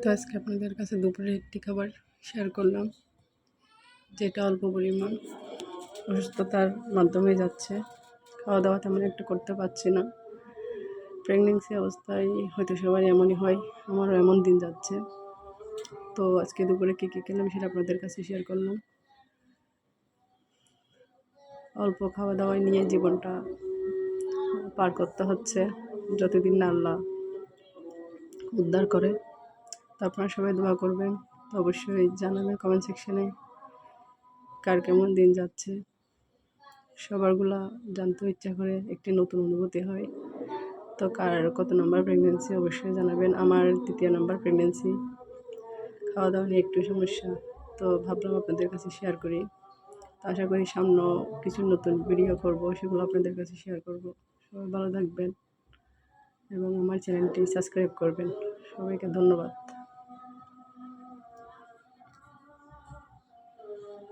তো আজকে আপনাদের কাছে দুপুরে একটি খাবার শেয়ার করলাম, যেটা অল্প পরিমাণ। অসুস্থতার মাধ্যমে যাচ্ছে। খাওয়া দাওয়া তেমন একটা করতে পারছি না। প্রেগনেন্সি অবস্থায় হয়তো সবারই এমনই হয়, আমারও এমন দিন যাচ্ছে। তো আজকে দুপুরে কী কী খেলাম সেটা আপনাদের কাছে শেয়ার করলাম। অল্প খাওয়া দাওয়ায় নিয়ে জীবনটা পার করতে হচ্ছে, যতদিন না আল্লাহ উদ্ধার করে। তো আপনারা সবাই দোয়া করবেন। তো অবশ্যই জানাবেন কমেন্ট সেকশনে কার কেমন দিন যাচ্ছে। সবারগুলা জানতে ইচ্ছা করে একটি নতুন অনুভূতি হয়। তো কার কত নম্বর প্রেগনেন্সি অবশ্যই জানাবেন। আমার তৃতীয় নম্বর প্রেগনেন্সি খাওয়া দাওয়া নিয়ে একটু সমস্যা। তো ভাবলাম আপনাদের কাছে শেয়ার করি। তো আশা করি সামনে কিছু নতুন ভিডিও করব, সেগুলো আপনাদের কাছে শেয়ার করব। সবাই ভালো থাকবেন এবং আমার চ্যানেলটি সাবস্ক্রাইব করবেন। সবাইকে ধন্যবাদ।